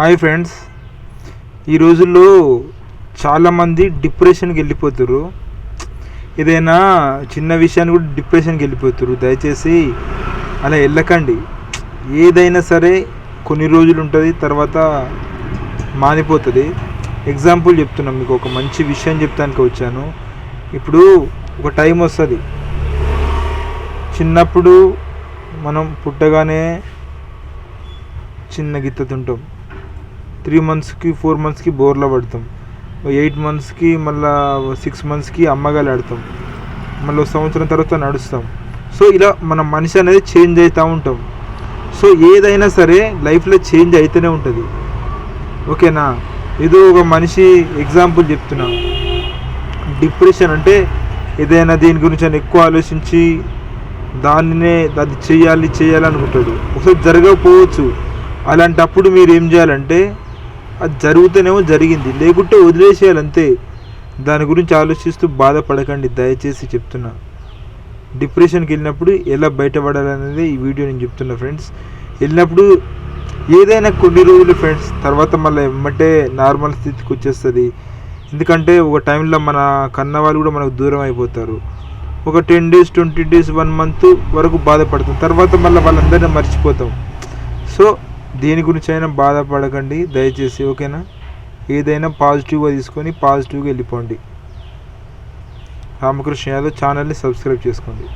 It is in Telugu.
Hi friends. ఈ రోజుల్లో చాలామంది డిప్రెషన్కి వెళ్ళిపోతారు ఏదైనా చిన్న విషయాన్ని కూడా డిప్రెషన్కి వెళ్ళిపోతారు దయచేసి అలా వెళ్ళకండి. ఏదైనా సరే కొన్ని రోజులు ఉంటుంది తర్వాత మానిపోతుంది. ఎగ్జాంపుల్ చెప్తున్నాం మీకు ఒక మంచి విషయం చెప్తానికి వచ్చాను. ఇప్పుడు ఒక టైం వస్తుంది. చిన్నప్పుడు మనం పుట్టగానే చిన్న గిత్తతుంటాం త్రీ మంత్స్కి ఫోర్ మంత్స్కి బోర్లో పడతాం. ఎయిట్ మంత్స్కి మళ్ళా సిక్స్ మంత్స్కి అమ్మగాలు ఆడతాం. మళ్ళీ ఒక సంవత్సరం తర్వాత నడుస్తాం. సో ఇలా మన మనిషి అనేది చేంజ్ అవుతూ ఉంటాం. సో ఏదైనా సరే లైఫ్లో చేంజ్ అయితేనే ఉంటుంది. ఓకేనా? ఏదో ఒక మనిషి ఎగ్జాంపుల్ చెప్తున్నా. డిప్రెషన్ అంటే ఏదైనా దీని గురించి అని ఎక్కువ ఆలోచించి దానినే అది చేయాలి చేయాలి అనుకుంటాడు. ఒకసారి జరగకపోవచ్చు. అలాంటప్పుడు మీరు ఏం చేయాలంటే అది జరుగుతూనేమో జరిగింది. లేకుంటే వదిలేసేయాలి అంతే దాని గురించి ఆలోచిస్తూ బాధపడకండి. దయచేసి చెప్తున్నా. డిప్రెషన్కి వెళ్ళినప్పుడు ఎలా బయటపడాలనేది ఈ వీడియో నేను చెప్తున్నా ఫ్రెండ్స్. వెళ్ళినప్పుడు ఏదైనా కొన్ని రోజులు ఫ్రెండ్స్ తర్వాత మళ్ళీ ఎమ్మటే నార్మల్ స్థితికి వచ్చేస్తుంది. ఎందుకంటే ఒక టైంలో మన కన్న వాళ్ళు కూడా మనకు దూరం అయిపోతారు. ఒక ten days twenty days one month వరకు బాధపడతాం. తర్వాత మళ్ళీ వాళ్ళందరినీ మర్చిపోతాం. సో దేని గురించి అయినా బాధపడకండి దయచేసి ఓకేనా? ఏదైనా పాజిటివ్గా తీసుకొని పాజిటివ్గా వెళ్ళిపోండి. రామకృష్ణ యాదవ్ ఛానల్ని సబ్స్క్రైబ్ చేసుకోండి.